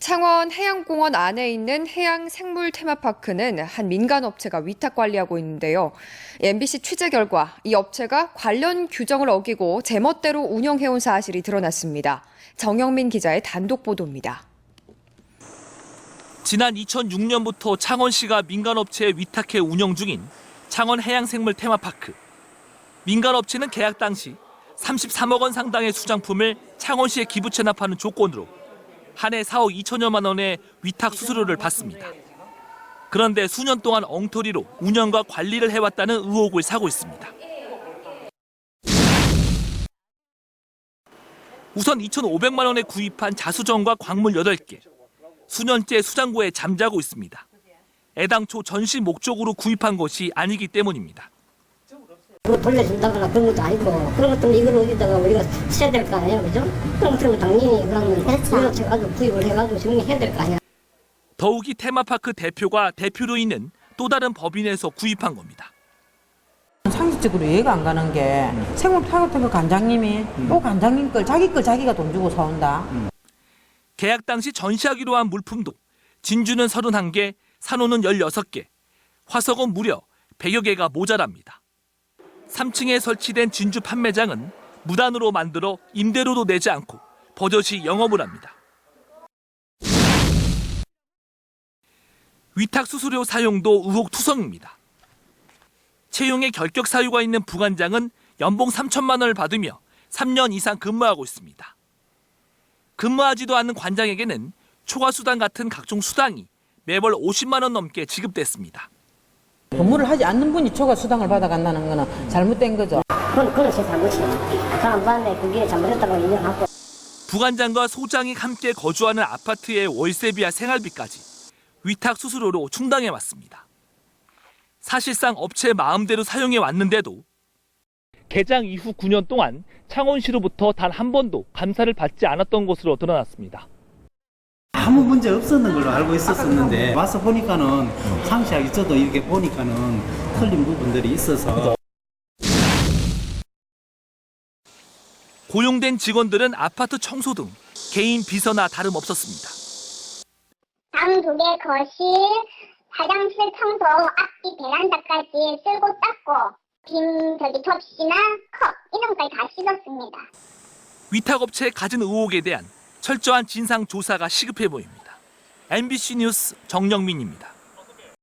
창원 해양공원 안에 있는 해양 생물 테마파크는 한 민간 업체가 위탁 관리하고 있는데요. MBC 취재 결과 이 업체가 관련 규정을 어기고 제멋대로 운영해온 사실이 드러났습니다. 정영민 기자의 단독 보도입니다. 지난 2006년부터 창원시가 민간 업체에 위탁해 운영 중인 창원 해양생물 테마파크. 민간 업체는 계약 당시 33억 원 상당의 수장품을 창원시에 기부 체납하는 조건으로 한 해 4억 2천여만 원의 위탁 수수료를 받습니다. 그런데 수년 동안 엉터리로 운영과 관리를 해왔다는 의혹을 사고 있습니다. 우선 2,500만 원에 구입한 자수정과 광물 8개. 수년째 수장고에 잠자고 있습니다. 애당초 전시 목적으로 구입한 것이 아니기 때문입니다. 뭐 돌려준다거나 그런 것도 아니고 그런 것들 이걸 어디다가 우리가 써야 될 거 아니에요 그죠? 그런 것들은 당연히 그러면 우리가 가지고 구입을 해가지고 정리해야 될 거 아니야 더욱이 테마파크 대표가 대표로 있는 또 다른 법인에서 구입한 겁니다. 상식적으로 이해가 안 가는 게 생물 타격터그 관장님이 또 관장님 걸 자기 걸 자기가 돈 주고 사온다. 계약 당시 전시하기로 한 물품도 진주는 31개, 산호는 16개, 화석은 무려 100여 개가 모자랍니다. 3층에 설치된 진주 판매장은 무단으로 만들어 임대료도 내지 않고 버젓이 영업을 합니다. 위탁 수수료 사용도 의혹 투성입니다. 채용에 결격 사유가 있는 부관장은 연봉 3천만 원을 받으며 3년 이상 근무하고 있습니다. 근무하지도 않는 관장에게는 초과 수당 같은 각종 수당이 매월 50만 원 넘게 지급됐습니다. 근무를 하지 않는 분이 초과 수당을 받아간다는 거는 잘못된 거죠. 그건, 그건 제 잘못이에요 저안 봤는데 그게 잘못했다고 인정하고 부관장과 소장이 함께 거주하는 아파트의 월세비와 생활비까지 위탁 수수료로 충당해 왔습니다. 사실상 업체 마음대로 사용해 왔는데도 개장 이후 9년 동안 창원시로부터 단 한 번도 감사를 받지 않았던 것으로 드러났습니다. 아무 문제 없었는 걸로 알고 있었었는데 와서 보니까는 상시하게 저도 이렇게 보니까는 틀린 부분들이 있어서 고용된 직원들은 아파트 청소 등 개인 비서나 다름없었습니다. 방 두 개 거실, 화장실 청소, 앞뒤 베란다까지 쓸고 닦고 빈 저기 접시나 컵 이런 것까지 다 씻었습니다. 위탁업체에 가진 의혹에 대한 철저한 진상 조사가 시급해 보입니다. MBC 뉴스 정영민입니다.